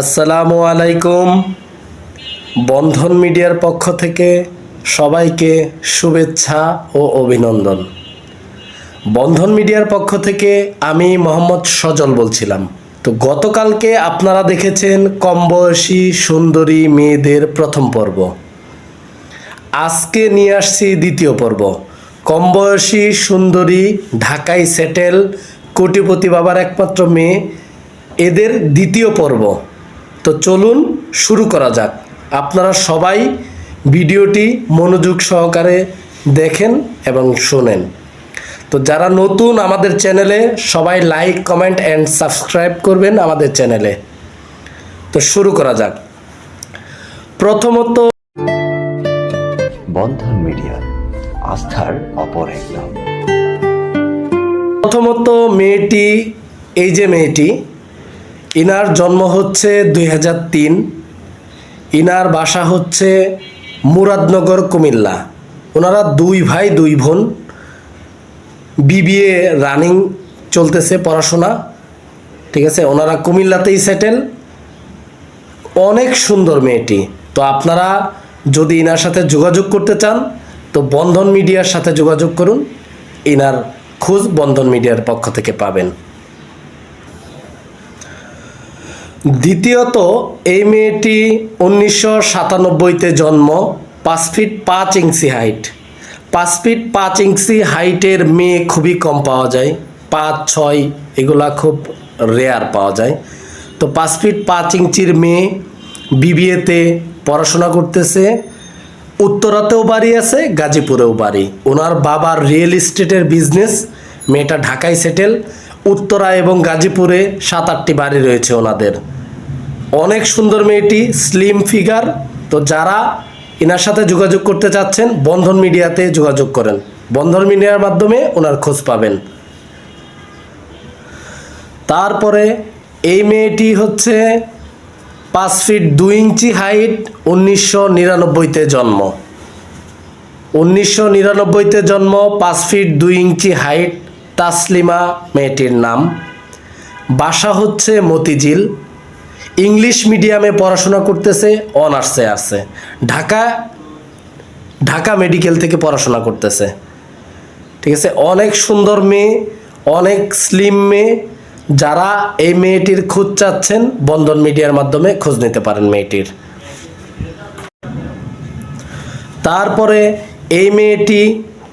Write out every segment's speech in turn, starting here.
আসসালামু আলাইকুম। বন্ধন মিডিয়ার পক্ষ থেকে সবাইকে শুভেচ্ছা ও অভিনন্দন। বন্ধন মিডিয়ার পক্ষ থেকে আমি মোহাম্মদ সজল বলছিলাম। তো গতকালকে আপনারা দেখেছেন কম বয়সী সুন্দরী মেয়েদের প্রথম পর্ব। আজকে নিয়ে আসছি দ্বিতীয় পর্ব। কম বয়সী সুন্দরী ঢাকায় সেটেল কোটিপতি বাবার একমাত্র মেয়ে। এদের দ্বিতীয় পর্ব। তো চলুন শুরু করা যাক। আপনারা সবাই ভিডিওটি মনোযোগ সহকারে দেখেন এবং শোনেন। তো যারা নতুন আমাদের চ্যানেলে সবাই লাইক কমেন্ট অ্যান্ড সাবস্ক্রাইব করবেন আমাদের চ্যানেলে। তো শুরু করা যাক। প্রথমত বন্ধন মিডিয়া আস্থার অপর এক নাম। প্রথমত মেয়েটি এই যে মেয়েটি ইনার জন্ম হচ্ছে দুই ইনার বাসা হচ্ছে মুরাদনগর, কুমিল্লা। ওনারা দুই ভাই, দুই বোন। বিবিএ রানিং চলতেছে পড়াশোনা। ঠিক আছে? ওনারা কুমিল্লাতেই সেটেল। অনেক সুন্দর মেয়েটি। তো আপনারা যদি ইনার সাথে যোগাযোগ করতে চান, তো বন্ধন মিডিয়ার সাথে যোগাযোগ করুন। ইনার খোঁজ বন্ধন মিডিয়ার পক্ষ থেকে পাবেন। দ্বিতীয়ত, এই মেয়েটি উনিশশো সাতানব্বইতে জন্ম, পাঁচ ফিট পাঁচ ইঞ্চি হাইট। পাঁচ ফিট পাঁচ ইঞ্চি হাইটের মেয়ে খুবই কম পাওয়া যায়। পাঁচ, ছয়, এগুলা খুব রেয়ার পাওয়া যায়। তো পাঁচ ফিট পাঁচ ইঞ্চির মেয়ে বিবিএতে পড়াশোনা করতেছে। উত্তরাতেও বাড়ি আছে, গাজীপুরেও বাড়ি। ওনার বাবার রিয়েল এস্টেটের বিজনেস মেয়েটা ঢাকায় সেটেল উত্তরা এবং গাজীপুরে সাত, আটটি বাড়ি রয়েছে ওনাদের। অনেক সুন্দর মেয়েটি স্লিম ফিগার তো যারা এনার সাথে যোগাযোগ করতে চাচ্ছেন, বন্ধন মিডিয়াতে যোগাযোগ করেন। বন্ধন মিডিয়ার মাধ্যমে ওনার খোঁজ পাবেন। তারপরে এই মেয়েটি হচ্ছে পাঁচ ফিট দুই ইঞ্চি হাইট, উনিশশো নিরানব্বইতে জন্ম। উনিশশো নিরানব্বইতে জন্ম, পাঁচ ফিট দুই ইঞ্চি হাইট তাসলিমা মেয়েটির নাম। বাসা হচ্ছে মতিঝিল। ইংলিশ মিডিয়ামে পড়াশোনা করতেছে, অনার্সে আছে। ঢাকা ঢাকা মেডিকেল থেকে পড়াশোনা করতেছে। ঠিক আছে? অনেক সুন্দর মেয়ে, অনেক স্লিম মেয়ে। যারা এই মেয়েটির খোঁজ চাচ্ছেন, বন্ধন মিডিয়ার মাধ্যমে খোঁজ নিতে পারেন মেয়েটির। তারপরে এই মেয়েটি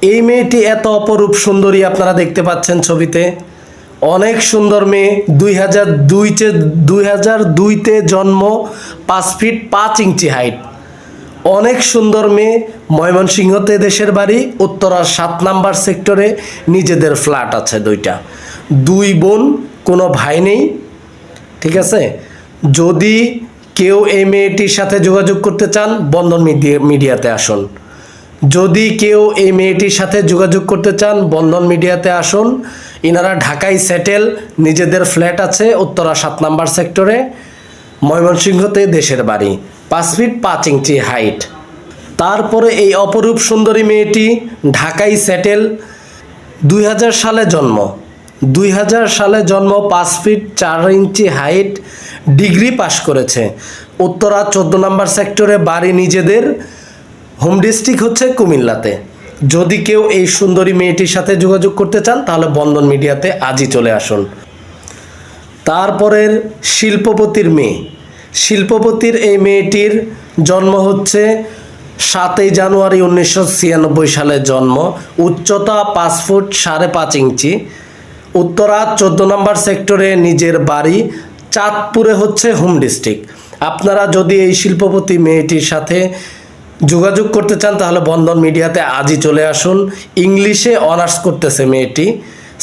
এই মেয়েটি এত অপরূপ সুন্দরী আপনারা দেখতে পাচ্ছেন ছবিতে। অনেক সুন্দর মেয়ে, দুই হাজার দুইতে, দুই হাজার দুইতে জন্ম, পাঁচ ফিট পাঁচ ইঞ্চি হাইট অনেক সুন্দর মেয়ে, ময়মনসিংহতে দেশের বাড়ি, উত্তরার সাত নাম্বার সেক্টরে নিজেদের ফ্ল্যাট আছে দুইটা। দুই বোন, কোনো ভাই নেই, ঠিক আছে? যদি কেউ এই মেয়েটির সাথে যোগাযোগ করতে চান, বন্ধন মিডিয়া মিডিয়াতে আসুন। যদি কেউ এই মেয়েটির সাথে যোগাযোগ করতে চান, বন্ধন মিডিয়াতে আসুন। ইনারা ঢাকায় সেটেল, নিজেদের ফ্ল্যাট আছে উত্তরা সাত নাম্বার সেক্টরে, ময়মনসিংহতে দেশের বাড়ি, পাঁচ ফিট পাঁচ ইঞ্চি হাইট। তারপরে এই অপরূপ সুন্দরী মেয়েটি ঢাকায় সেটেল, দুই হাজার সালে জন্ম। দুই হাজার সালে জন্ম, পাঁচ ফিট চার ইঞ্চি হাইট, ডিগ্রি পাশ করেছে। উত্তরা চোদ্দ নম্বর সেক্টরে বাড়ি নিজেদের হোম ডিস্ট্রিক্ট হচ্ছে কুমিল্লাতে। যদি কেউ এই সুন্দরী মেয়েটির সাথে যোগাযোগ করতে চান, তাহলে বন্ধন মিডিয়াতে আজই চলে আসুন। তারপরের শিল্পপতির মেয়ে। শিল্পপতির এই মেয়েটির জন্ম হচ্ছে সাতই জানুয়ারি উনিশশো ছিয়ানব্বই সালে জন্ম। উচ্চতা পাঁচ ফুট সাড়ে পাঁচ ইঞ্চি। উত্তরা চোদ্দ নম্বর সেক্টরে নিজের বাড়ি চাঁদপুরে হচ্ছে হোম ডিস্ট্রিক্ট। আপনারা যদি এই শিল্পপতি মেয়েটির সাথে যোগাযোগ করতে চান, তাহলে বন্ধন মিডিয়াতে আজই চলে আসুন। ইংলিশে অনার্স করতেছে মেয়েটি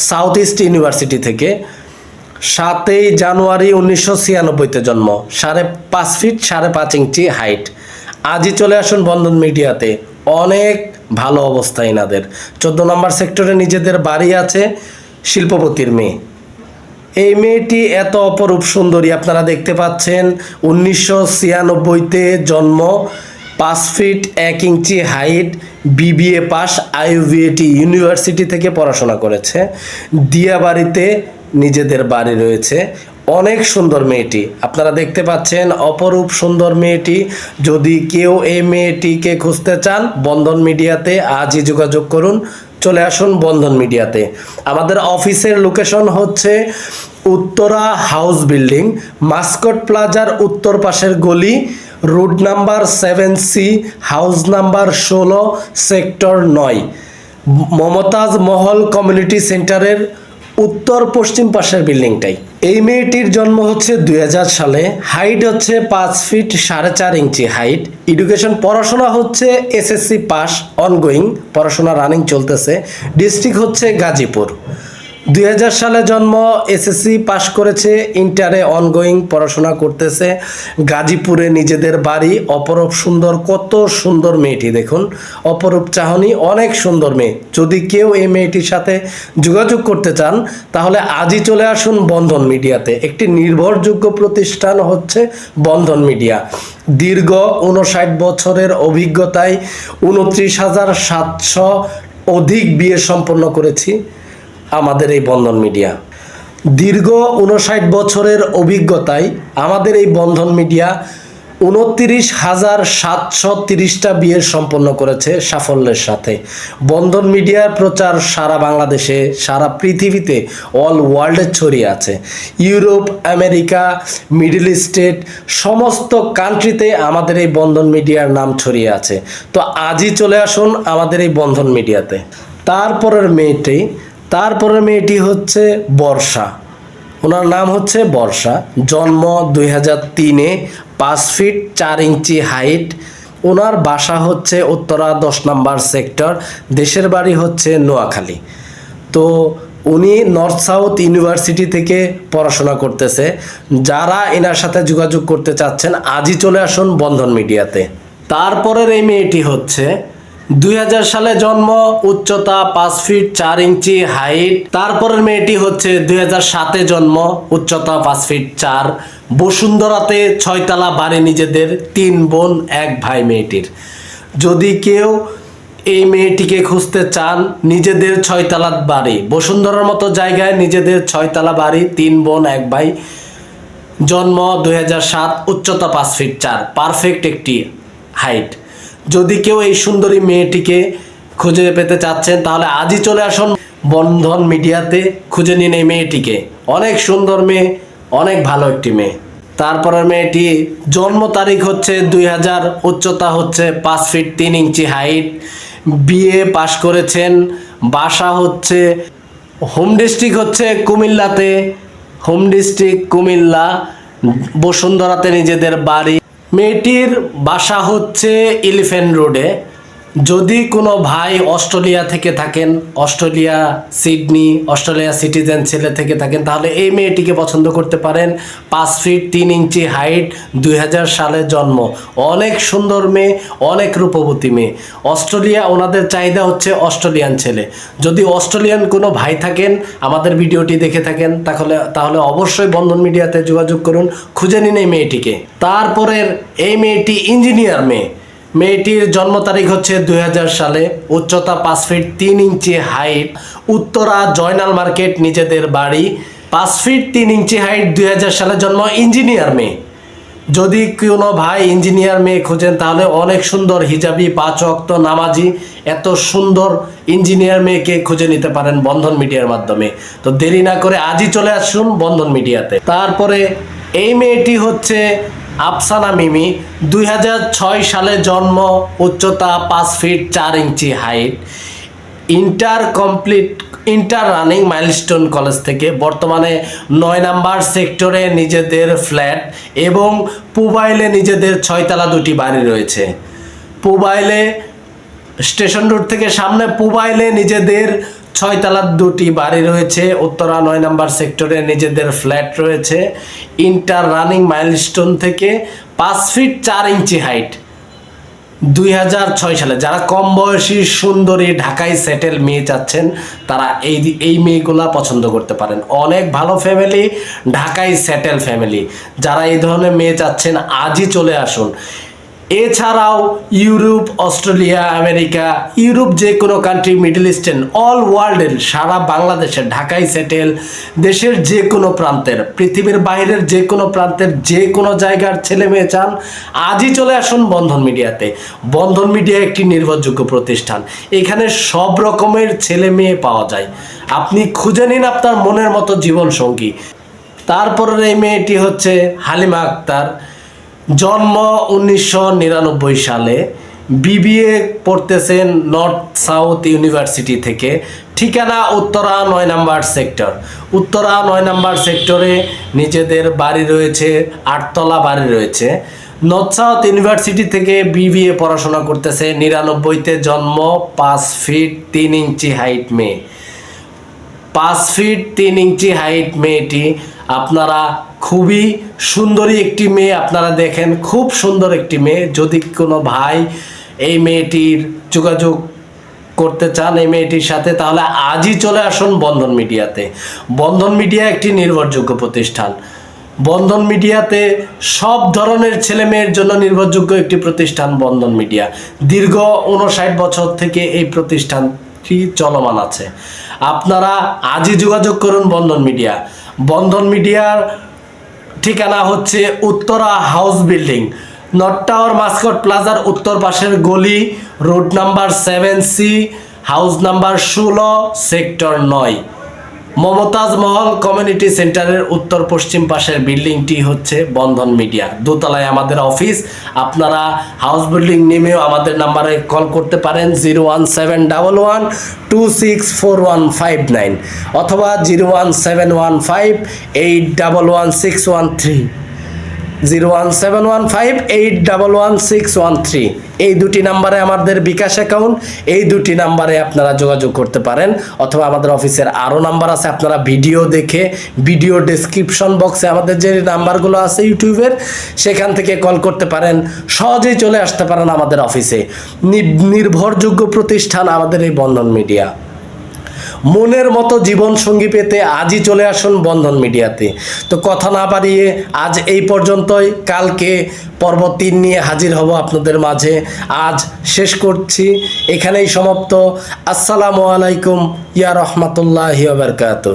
সাউথ ইস্ট ইউনিভার্সিটি থেকে। সাতই জানুয়ারি উনিশশো ছিয়ানব্বইতে জন্ম। সাড়ে পাঁচ ফিট, সাড়ে পাঁচ ইঞ্চি হাইট। আজই চলে আসুন বন্ধন মিডিয়াতে। অনেক ভালো অবস্থা এনাদের। চোদ্দ নম্বর সেক্টরে নিজেদের বাড়ি আছে শিল্পপতির মেয়ে। এই মেয়েটি এত অপরূপ সুন্দরী, আপনারা দেখতে পাচ্ছেন। উনিশশো ছিয়ানব্বইতে জন্ম। পাঁচ ফিট এক inch height, BBA pass IUBAT university থেকে পড়াশোনা করেছে। দিয়াবাড়িতে নিজেদের বাড়ি রয়েছে। অনেক সুন্দর মেয়েটি। আপনারা দেখতে পাচ্ছেন অপরূপ সুন্দর মেয়েটি। যদি কেউ এই মেয়েটিকে খুঁজতে চান, বন্ধন মিডিয়াতে আজই যোগাযোগ করুন। চলে আসুন বন্ধন মিডিয়াতে। আমাদের অফিসের লোকেশন হচ্ছে উত্তরা হাউস বিল্ডিং, মাস্কট প্লাজার উত্তর পাশের গলি route number seven C, house number ষোলো, সেক্টর নয়। মমতাজ মহল কমিউনিটি সেন্টারের উত্তর পশ্চিম পাশের বিল্ডিংটাই। এই মেয়েটির জন্ম হচ্ছে দু হাজার সালে। হাইট হচ্ছে পাঁচ ফিট সাড়ে চার ইঞ্চি হাইট। এডুকেশন, পড়াশোনা হচ্ছে এসএসসি পাস, অনগোয়িং। পড়াশোনা রানিং চলতেছে। ডিস্ট্রিক্ট হচ্ছে গাজীপুর। দুই হাজার সালে জন্ম এসএসসি পাশ করেছে, ইন্টারে অনগোয়িং পড়াশোনা করতেছে। গাজীপুরে নিজেদের বাড়ি, অপরূপ সুন্দর, কত সুন্দর মেয়েটি দেখুন। অপরূপ চাহনি, অনেক সুন্দর মেয়ে। যদি কেউ এই মেয়েটির সাথে যোগাযোগ করতে চান, তাহলে আজই চলে আসুন বন্ধন মিডিয়াতে। একটি নির্ভরযোগ্য প্রতিষ্ঠান হচ্ছে বন্ধন মিডিয়া। দীর্ঘ উনষাট বছরের অভিজ্ঞতায় উনত্রিশ হাজার সাতশো অধিক বিয়ে সম্পন্ন করেছি। আমাদের এই বন্ধন মিডিয়া। দীর্ঘ উনষাট বছরের অভিজ্ঞতায় আমাদের এই বন্ধন মিডিয়া উনত্রিশ হাজার সাতশো তিরিশটা বিয়ে সম্পন্ন করেছে সাফল্যের সাথে। বন্ধন মিডিয়ার প্রচার সারা বাংলাদেশে, সারা পৃথিবীতে অল ওয়ার্ল্ডে ছড়িয়ে আছে। ইউরোপ, আমেরিকা, মিডল স্টেট সমস্ত কান্ট্রিতে আমাদের এই বন্ধন মিডিয়ার নাম ছড়িয়ে আছে। তো আজই চলে আসুন আমাদের এই বন্ধন মিডিয়াতে। তারপরের মেয়েটি তারপরের মেয়েটি হচ্ছে বর্ষা। ওনার নাম হচ্ছে বর্ষা। জন্ম দুই হাজার তিনে, পাঁচ ফিট চার ইঞ্চি হাইট। ওনার বাসা হচ্ছে উত্তরা দশ নম্বর সেক্টর। দেশের বাড়ি হচ্ছে নোয়াখালী। তো উনি নর্থ সাউথ ইউনিভার্সিটি থেকে পড়াশোনা করতেছে। যারা এনার সাথে যোগাযোগ করতে চাচ্ছেন, আজই চলে আসুন বন্ধন মিডিয়াতে। তারপরের এই মেয়েটি হচ্ছে দুই হাজার সালে জন্ম, উচ্চতা পাঁচ ফিট চার ইঞ্চি, হাইট। তারপরের মেয়েটি হচ্ছে দুই সাতে জন্ম, উচ্চতা পাঁচ ফিট চার। বসুন্ধরাতে ছয়তলা বাড়ি নিজেদের, তিন বোন, এক ভাই মেয়েটির। যদি কেউ এই মেয়েটিকে খুঁজতে চান, নিজেদের ছয়তলা বাড়ি। বসুন্ধরার মতো জায়গায় নিজেদের ছয়তলা বাড়ি, তিন বোন, এক ভাই। জন্ম দুই উচ্চতা পাঁচ ফিট চার। পারফেক্ট একটি হাইট। যদি কেউ এই সুন্দরী মেয়েটিকে খুঁজে পেতে চাচ্ছেন, তাহলে আজই চলে আসুন বন্ধন মিডিয়াতে, খুঁজে নিন এই মেয়েটিকে। অনেক সুন্দর মেয়ে, অনেক ভালো একটি মেয়ে। তারপরের মেয়েটি জন্ম তারিখ হচ্ছে দুই হাজার, উচ্চতা হচ্ছে পাঁচ ফিট তিন ইঞ্চি হাইট। বিএ পাশ করেছেন, বাসা হচ্ছে হোম ডিস্ট্রিক্ট হচ্ছে কুমিল্লাতে। হোম ডিস্ট্রিক্ট কুমিল্লা, বসুন্ধরাতে নিজেদের বাড়ি। মেয়েটির বাসা হচ্ছে এলিফ্যান্ট রোডে যদি কোনো ভাই অস্ট্রেলিয়া থেকে থাকেন, অস্ট্রেলিয়া সিডনি, অস্ট্রেলিয়া সিটিজেন ছেলে থেকে থাকেন, তাহলে এই মেয়েটিকে পছন্দ করতে পারেন। পাঁচ ফিট তিন ইঞ্চি হাইট, দুই সালে জন্ম। অনেক সুন্দর মেয়ে, অনেক রূপবতী মেয়ে। অস্ট্রেলিয়া ওনাদের চাহিদা হচ্ছে অস্ট্রেলিয়ান ছেলে। যদি অস্ট্রেলিয়ান কোনো ভাই থাকেন, আমাদের ভিডিওটি দেখে থাকেন, তাহলে তাহলে অবশ্যই বন্ধন মিডিয়াতে যোগাযোগ করুন, খুঁজে নিন এই মেয়েটিকে। তারপরের এই মেয়েটি ইঞ্জিনিয়ার মেয়ে। মেয়েটির জন্ম তারিখ হচ্ছে দুই হাজার সালে। উচ্চতা পাঁচ ফিট তিন inch height. Uttara Joynal market, নিজেদের বাড়ি। পাঁচ ফিট তিন ইঞ্চি হাইট, দুই হাজার সালে জন্ম ইঞ্জিনিয়ার মেয়ে। যদি কোনো ভাই ইঞ্জিনিয়ার মেয়ে খোঁজেন, তাহলে অনেক সুন্দর হিজাবি পাঁচ অক্ত নামাজি, এত সুন্দর ইঞ্জিনিয়ার মেয়েকে খুঁজে নিতে পারেন বন্ধন মিডিয়ার মাধ্যমে। তো দেরি না করে আজই চলে আসুন বন্ধন মিডিয়াতে। তারপরে এই মেয়েটি হচ্ছে আফসানা মিমি দুই হাজার ছয় সালে জন্ম, উচ্চতা পাঁচ ফিট চার inch height inter complete inter running milestone college থেকে বর্তমানে নয় নাম্বার সেক্টরে নিজেদের ফ্ল্যাট এবং পুবাইলে নিজেদের ছয়তলা দুটি বাড়ি রয়েছে। পুবাইলে স্টেশন রোড থেকে সামনে পুবাইলে নিজেদের ছয়তলার দুটি বাড়ি রয়েছে, উত্তরা নয় নাম্বার সেক্টরে নিজেদের ফ্ল্যাট রয়েছে। ইন্টার রানিং মাইলস্টোন থেকে পাঁচ ফিট চার ইঞ্চি হাইট। দুই হাজার ছয় সালে যারা কম বয়সী সুন্দরী ঢাকায় সেটেল মেয়ে চাচ্ছেন, তারা এই এই মেয়েগুলা পছন্দ করতে পারেন। অনেক ভালো ফ্যামিলি ঢাকায় সেটেল ফ্যামিলি। যারা এই ধরনের মেয়ে চাচ্ছেন, আজই চলে আসুন। এছাড়াও ইউরোপ, অস্ট্রেলিয়া, আমেরিকা, ইউরোপ যে কোনো কান্ট্রি মিডল ইস্টার্ন অল ওয়ার্ল্ডের সারা বাংলাদেশের ঢাকায় সেটেল দেশের যে কোনো প্রান্তের, পৃথিবীর বাইরের যে কোনো প্রান্তের যে কোনো জায়গার ছেলে মেয়ে চান, আজই চলে আসুন বন্ধন মিডিয়াতে। বন্ধন মিডিয়া একটি নির্ভরযোগ্য প্রতিষ্ঠান। এখানে সব রকমের ছেলে মেয়ে পাওয়া যায়। আপনি খুঁজে নিন আপনার মনের মতো জীবন সঙ্গী তারপরের এই মেয়েটি হচ্ছে হালিমা আক্তার। জন্ম উনিশশো নিরানব্বই সালে বিবিএ পড়তেছেন নর্থ সাউথ ইউনিভার্সিটি থেকে। ঠিকানা উত্তরা নয় নাম্বার সেক্টর। উত্তরা নয় নাম্বার সেক্টরে নিজেদের বাড়ি রয়েছে, আটতলা বাড়ি রয়েছে। নর্থ সাউথ ইউনিভার্সিটি থেকে বিবিএ পড়াশোনা করতেছে, নিরানব্বইতে জন্ম, পাঁচ ফিট তিন ইঞ্চি হাইট মেয়ে। পাঁচ ফিট তিন ইঞ্চি হাইট মেয়েটি, আপনারা খুবই সুন্দরী একটি মেয়ে আপনারা দেখেন, খুব সুন্দর একটি মেয়ে। যদি কোনো ভাই এই মেয়েটির যোগাযোগ করতে চান এই মেয়েটির সাথে, তাহলে আজই চলে আসুন বন্ধন মিডিয়াতে। বন্ধন মিডিয়া একটি নির্ভরযোগ্য প্রতিষ্ঠান। বন্ধন মিডিয়াতে সব ধরনের ছেলে মেয়ের জন্য নির্ভরযোগ্য একটি প্রতিষ্ঠান বন্ধন মিডিয়া। দীর্ঘ উনষাট বছর থেকে এই প্রতিষ্ঠানটি চলমান আছে। আপনারা আজই যোগাযোগ করুন বন্ধন মিডিয়া। বন্ধন মিডিয়ার ঠিকানা হচ্ছে Uttara house building, north tower Mascot প্লাজার উত্তর পাশের গলি, road number seven C, house number ষোলো, সেক্টর নয়। মমতাজ মহল কমিউনিটি সেন্টারের উত্তর পশ্চিম পাশের বিল্ডিংটি হচ্ছে বন্ধন মিডিয়া। দোতলায় আমাদের অফিস। আপনারা হাউস বিল্ডিং নেমেও আমাদের নাম্বারে কল করতে পারেন zero one seven double one two six four one five nine অথবা zero one seven one five eight double one six one three zero one seven one five eight double one six one three. এই দুটি নাম্বারে আমাদের বিকাশ account, এই দুটি নাম্বারে আপনারা যোগাযোগ করতে পারেন। অথবা আমাদের অফিসের আরও নাম্বার আছে, আপনারা ভিডিও দেখে, ভিডিও ডেসক্রিপশন বক্সে আমাদের যে নাম্বারগুলো আছে ইউটিউবের, সেখান থেকে কল করতে পারেন, সহজেই চলে আসতে পারেন আমাদের অফিসে। নির্ভরযোগ্য প্রতিষ্ঠান আমাদের এই বন্ধন মিডিয়া। মনের মতো জীবন সঙ্গী পেতে আজই চলে আসুন বন্ধন মিডিয়াতে। তো কথা না পারিয়ে আজ এই পর্যন্তই। কালকে পর্ব তিন নিয়ে হাজির হব আপনাদের মাঝে। আজ শেষ করছি। এখানেই সমাপ্ত। আসসালামু আলাইকুম। ইয়া রহমতুল্লাহ বারকাত